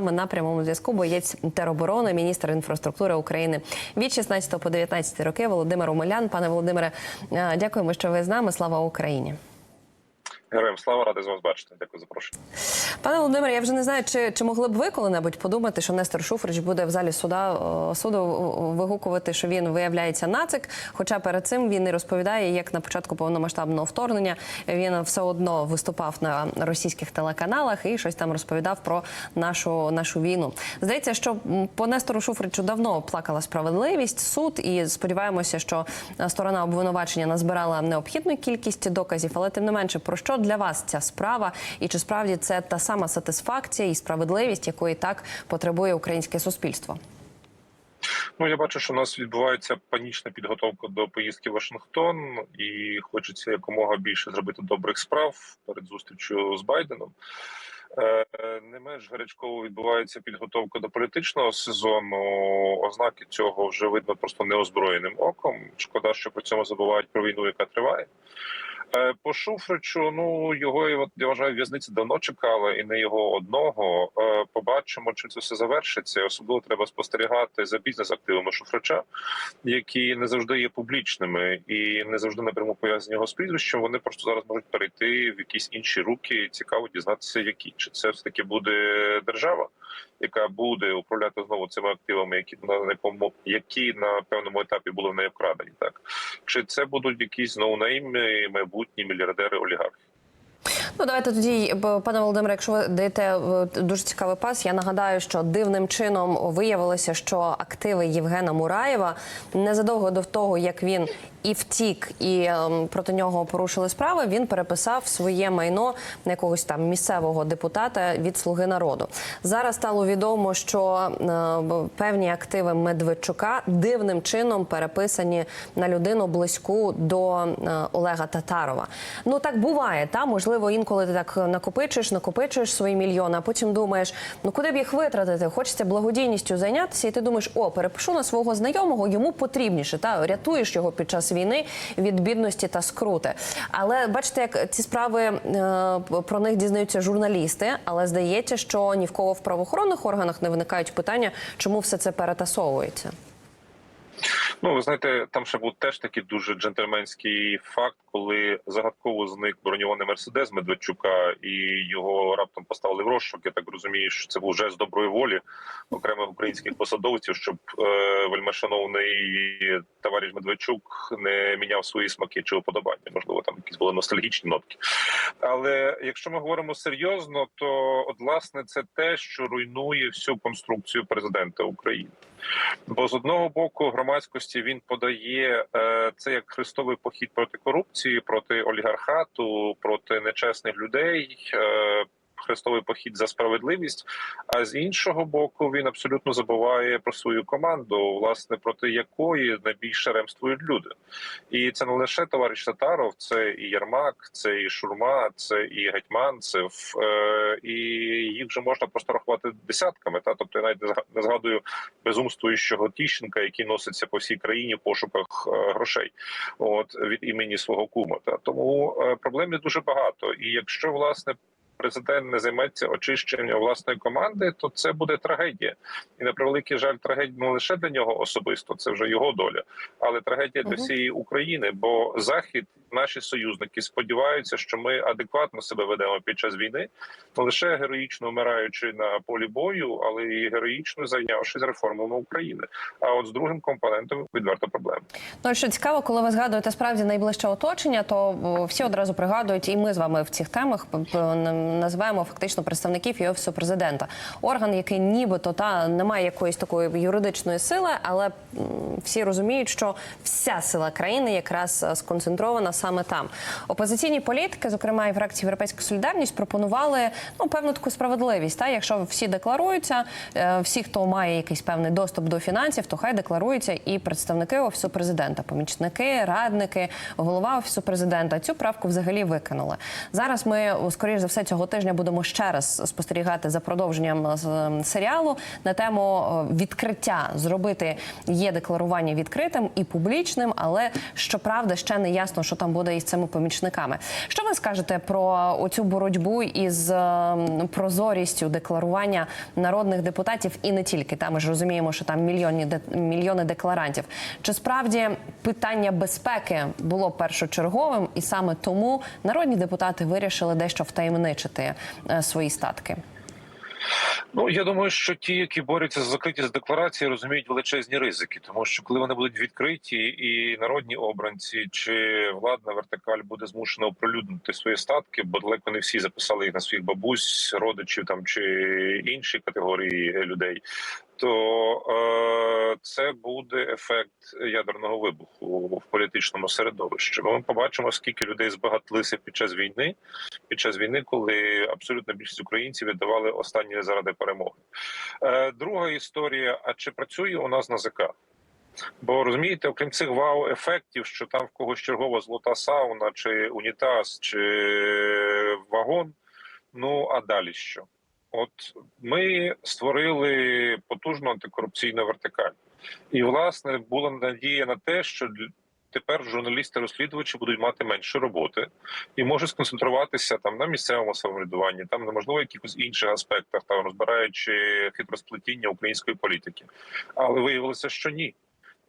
Ми на прямому зв'язку боєць тероборони, міністр інфраструктури України від 16 по 19 роки Володимир Омелян. Пане Володимире, е, дякуємо, що ви з нами. Слава Україні. Героям слава радий з вас бачити. Дякую за запрошення. Пане Володимире, я вже не знаю, чи, чи могли б ви коли-небудь подумати, що Нестор Шуфрич буде в залі суда суду вигукувати, що він виявляється нацик. Хоча перед цим він і розповідає, як на початку повномасштабного вторгнення він все одно виступав на російських телеканалах і щось там розповідав про нашу нашу війну. Здається, що по Нестору Шуфричу давно плакала справедливість, суд, і сподіваємося, що сторона обвинувачення назбирала необхідну кількість доказів, але тим не менше, про що для вас ця справа, і чи справді це та сама сатисфакція і справедливість, якої так потребує українське суспільство? Ну я бачу, що у нас відбувається панічна підготовка до поїздки в Вашингтон, і хочеться якомога більше зробити добрих справ перед зустрічю з Байденом. Е, Не менш гарячково відбувається підготовка до політичного сезону. Ознаки цього вже видно просто неозброєним оком. Шкода, що при цьому забувають про війну, яка триває. Е, По Шуфричу, ну його я вважаю, в'язниці давно чекала, і не його одного. Е, Побачимо, чим це все завершиться. Особливо треба спостерігати за бізнес-активами Шуфрича, які не завжди є публічними і не завжди напряму пов'язані його з прізвищем. Вони просто зараз можуть перейти в якісь інші руки. Цікаво дізнатися, які чи це все таки буде держава, яка буде управляти знову цими активами, які на якому які на певному етапі були в неї вкрадені, так чи це будуть якісь ноунейми, майбутні мільярдери олігархи. Ну, давайте тоді, пане Володимире, якщо ви даєте е, дуже цікавий пас, я нагадаю, що дивним чином виявилося, що активи Євгена Мураєва незадовго до того, як він і втік, і ем, проти нього порушили справи, він переписав своє майно на якогось там місцевого депутата від Слуги народу. Зараз стало відомо, що е, певні активи Медведчука дивним чином переписані на людину близьку до е, Олега Татарова. Ну так буває, та можливо, інколи ти так накопичуєш, накопичуєш свої мільйони, а потім думаєш, ну куди б їх витратити? Хочеться благодійністю зайнятися, і ти думаєш, о, перепишу на свого знайомого, йому потрібніше. Та рятуєш його під час війни від бідності та скрути. Але бачите, як ці справи е, про них дізнаються журналісти, але здається, що ні в кого в правоохоронних органах не виникають питання, чому все це перетасовується. Ну, ви знаєте, там ще був теж такий дуже джентльменський факт, коли загадково зник броньований мерседес Медведчука, і його раптом поставили в розшук. Я так розумію, що це був жест доброї волі окремих українських посадовців, щоб е, вельмишановний товариш Медведчук не міняв свої смаки чи уподобання. Можливо, там якісь були ностальгічні нотки. Але якщо ми говоримо серйозно, то от власне це те, що руйнує всю конструкцію президента України. Бо з одного боку громадськості він подає е, це як хрестовий похід проти корупції, проти олігархату, проти нечесних людей. Хрестовий похід за справедливість. А з іншого боку, він абсолютно забуває про свою команду, власне, проти якої найбільше ремствують люди. І це не лише товариш Татаров, це і Ярмак, це і Шурма, це і Гетьманцев, е, і їх вже можна просто рахувати десятками. Та тобто я навіть не згадую безумствуючого Тіщенка, який носиться по всій країні в пошуках е, грошей, от від імені свого кума. Та тому е, проблем є дуже багато. І якщо власне президент не займеться очищенням власної команди, то це буде трагедія. І на превеликий жаль, трагедія не лише для нього особисто, це вже його доля, але трагедія для всієї України. Бо захід, наші союзники сподіваються, що ми адекватно себе ведемо під час війни, не лише героїчно вмираючи на полі бою, але і героїчно зайнявшись реформами України. А от з другим компонентом відверта проблема. Ну, що цікаво, коли ви згадуєте справді найближче оточення, то всі одразу пригадують, і ми з вами в цих темах називаємо фактично представників і офісу президента. Орган, який нібито та не має якоїсь такої юридичної сили, але всі розуміють, що вся сила країни якраз е, сконцентрована саме там. Опозиційні політики, зокрема і фракції Європейська Солідарність, пропонували ну певну таку справедливість. Та якщо всі декларуються, е, всі, хто має якийсь певний доступ до фінансів, то хай декларуються і представники офісу президента, помічники, радники, голова офісу президента. Цю правку взагалі викинули. Зараз ми, скоріш за все, цього тижня будемо ще раз спостерігати за продовженням е, з- серіалу на тему е, відкриття. Зробити є декларування відкритим і публічним, але щоправда ще не ясно, що там буде із цими помічниками. Що ви скажете про оцю боротьбу із е, прозорістю декларування народних депутатів і не тільки там? Ми ж розуміємо, що там мільйонні де- мільйони декларантів. Чи справді питання безпеки було першочерговим, і саме тому народні депутати вирішили дещо втаємничити е, свої статки? Ну я думаю, що ті, які борються за закритість декларації, розуміють величезні ризики, тому що коли вони будуть відкриті, і народні обранці чи владна вертикаль буде змушена оприлюднити свої статки, бо далеко не всі записали їх на своїх бабусь, родичів там чи інші категорії людей. То е, це буде ефект ядерного вибуху в політичному середовищі. Ми побачимо, скільки людей збагатилися під час війни, під час війни, коли абсолютна більшість українців віддавали останні заради перемоги. Е, друга історія: а чи працює у нас НАЗК? Бо розумієте, окрім цих вау-ефектів, що там в когось чергова золота сауна, чи унітаз, чи вагон. Ну а далі що? От ми створили потужну антикорупційну вертикаль, і власне була надія на те, що тепер журналісти-розслідувачі будуть мати менше роботи і можуть сконцентруватися там на місцевому самоврядуванні, там можливо якихось інших аспектах, там розбираючи хитросплетіння української політики. Але виявилося, що ні.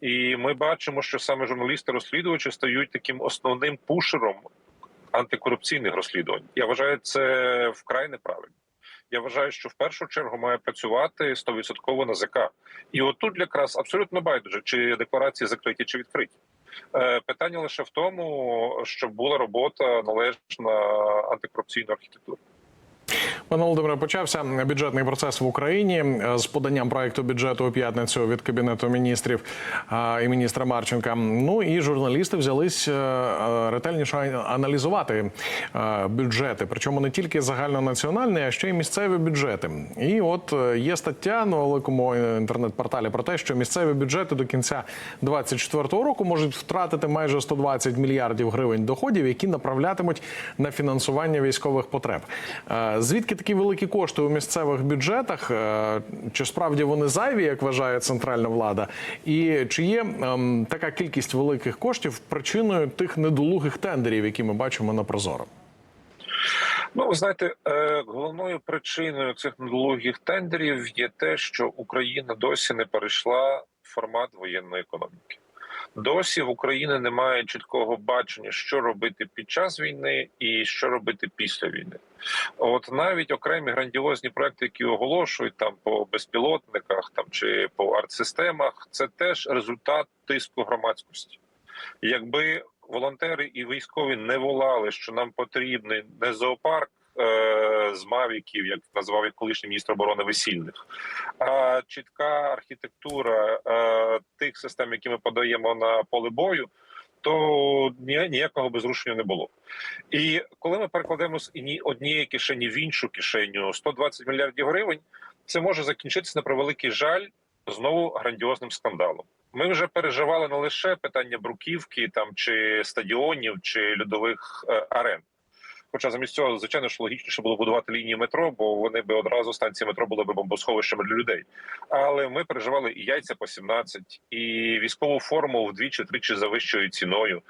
І ми бачимо, що саме журналісти-розслідувачі стають таким основним пушером антикорупційних розслідувань. Я вважаю це вкрай неправильно. Я вважаю, що в першу чергу має працювати 100% НАЗК. І отут якраз абсолютно байдуже, чи декларації закриті, чи відкриті. Е, Питання лише в тому, щоб була робота належна антикорупційної архітектури. Пане Володимире, почався бюджетний процес в Україні е, з поданням проекту бюджету у п'ятницю від кабінету міністрів е, і міністра Марченка. Ну і журналісти взялись е, ретельніше аналізувати бюджети, причому не тільки загальнонаціональні, а ще й місцеві бюджети. І от є стаття на великому інтернет-порталі про те, що місцеві бюджети до кінця 2024 року можуть втратити майже 120 мільярдів гривень доходів, які направлятимуть на фінансування військових потреб. Звідки такі великі кошти у місцевих бюджетах? Е, Чи справді вони зайві, як вважає центральна влада? І чи є ем, така кількість великих коштів причиною тих недолугих тендерів, які ми бачимо на Прозоро? Ну, ви знаєте, е, головною причиною цих недолугих тендерів є те, що Україна досі не перейшла в формат воєнної економіки. Досі в Україні немає чіткого бачення, що робити під час війни і що робити після війни. От навіть окремі грандіозні проекти, які оголошують там по безпілотниках, там чи по артсистемах, це теж результат тиску громадськості. Якби волонтери і військові не волали, що нам потрібний не зоопарк е- з мавіків, як назвав колишній міністр оборони весільних, а чітка архітектура е- тих систем, які ми подаємо на поле бою. То ні- ніякого безрушення не було. І коли ми перекладемо з однієї кишені в іншу кишеню 120 мільярдів гривень, це може закінчитися на превеликий жаль знову грандіозним скандалом. Ми вже переживали не лише питання бруківки, там чи стадіонів, чи льодових е, арен. Хоча замість цього, звичайно ж, логічніше було будувати лінії метро, бо вони би одразу станції метро були б бомбосховищами для людей. Але ми переживали і яйця по 17, і військову форму вдвічі-тричі за вищою ціною,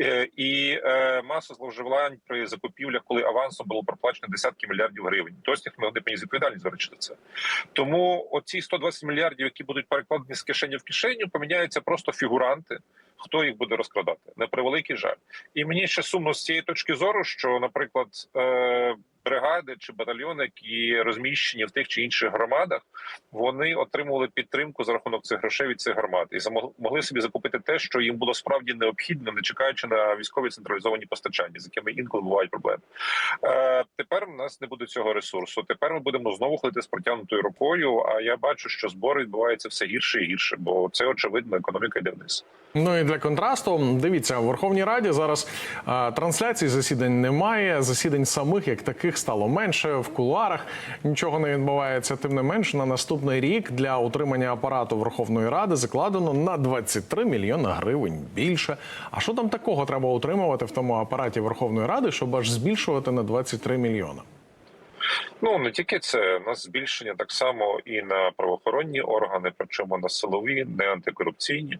е, і е, масу зловживань при закупівлях, коли авансом було проплачено десятки мільярдів гривень. Досі ніхто не поніс відповідальність, речі, це. Тому оці 120 мільярдів, які будуть перекладені з кишені в кишеню, поміняються просто фігуранти. Хто їх буде розкрадати? На превеликий жаль. І мені ще сумно з цієї точки зору, що, наприклад, е, бригади чи батальйони, які розміщені в тих чи інших громадах, вони отримували підтримку за рахунок цих грошей від цих громад і могли собі закупити те, що їм було справді необхідно, не чекаючи на військові централізовані постачання, з якими інколи бувають проблеми. Е, тепер у нас не буде цього ресурсу. Тепер ми будемо знову ходити з протягнутою рукою. А я бачу, що збори відбуваються все гірше і гірше, бо це очевидно, економіка йде вниз. Ну і для контрасту, дивіться, в Верховній Раді зараз а, трансляцій засідань немає. Засідань самих як таких стало менше в кулуарах. Нічого не відбувається. Тим не менш, на наступний рік для утримання апарату Верховної Ради закладено на 23 мільйони гривень більше. А що там такого треба утримувати в тому апараті Верховної Ради, щоб аж збільшувати на 23 мільйони? Ну не тільки це, у нас збільшення так само і на правоохоронні органи, причому на силові, не антикорупційні.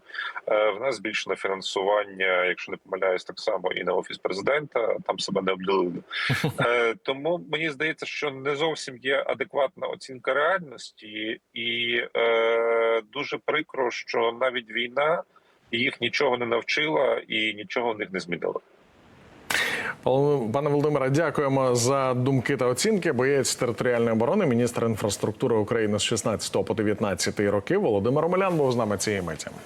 Е, В нас збільшено фінансування, якщо не помиляюсь, так само і на офіс президента. Там себе не обділили. Е, Тому мені здається, що не зовсім є адекватна оцінка реальності, і е, дуже прикро, що навіть війна їх нічого не навчила і нічого в них не змінила. Пане Володимире, дякуємо за думки та оцінки. Боєць територіальної оборони, міністр інфраструктури України з 16 по 19 роки. Володимир Омелян був з нами цієї миті.